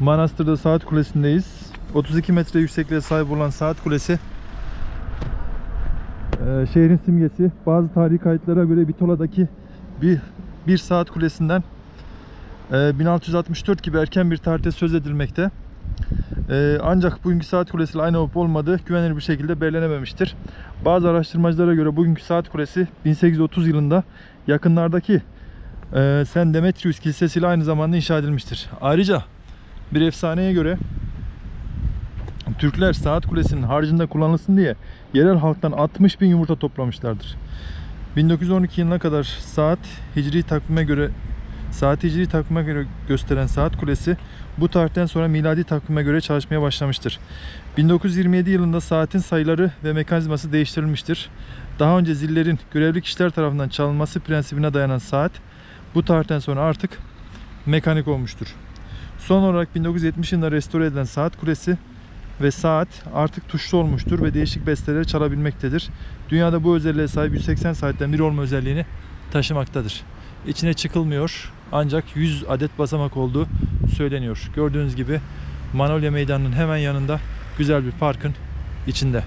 Manastır'da saat kulesindeyiz. 32 metre yüksekliğe sahip olan saat kulesi e, şehrin simgesi. Bazı tarihi kayıtlara göre Bitola'daki bir, bir saat kulesinden e, 1664 gibi erken bir tarihte söz edilmekte. E, ancak bugünkü saat kulesiyle aynı olup olmadığı güvenilir bir şekilde belirlenememiştir. Bazı araştırmacılara göre bugünkü saat kulesi 1830 yılında yakınlardaki e, Sen Demetrius Kilisesi ile aynı zamanda inşa edilmiştir. Ayrıca bir efsaneye göre Türkler saat kulesinin harcında kullanılsın diye yerel halktan 60 bin yumurta toplamışlardır. 1912 yılına kadar saat hicri takvime göre saat hicri takvime göre gösteren saat kulesi bu tarihten sonra miladi takvime göre çalışmaya başlamıştır. 1927 yılında saatin sayıları ve mekanizması değiştirilmiştir. Daha önce zillerin görevli kişiler tarafından çalınması prensibine dayanan saat bu tarihten sonra artık mekanik olmuştur. Son olarak 1970 yılında restore edilen saat kulesi ve saat artık tuşlu olmuştur ve değişik besteleri çalabilmektedir. Dünyada bu özelliğe sahip 180 saatten biri olma özelliğini taşımaktadır. İçine çıkılmıyor ancak 100 adet basamak olduğu söyleniyor. Gördüğünüz gibi Manolya Meydanı'nın hemen yanında güzel bir parkın içinde.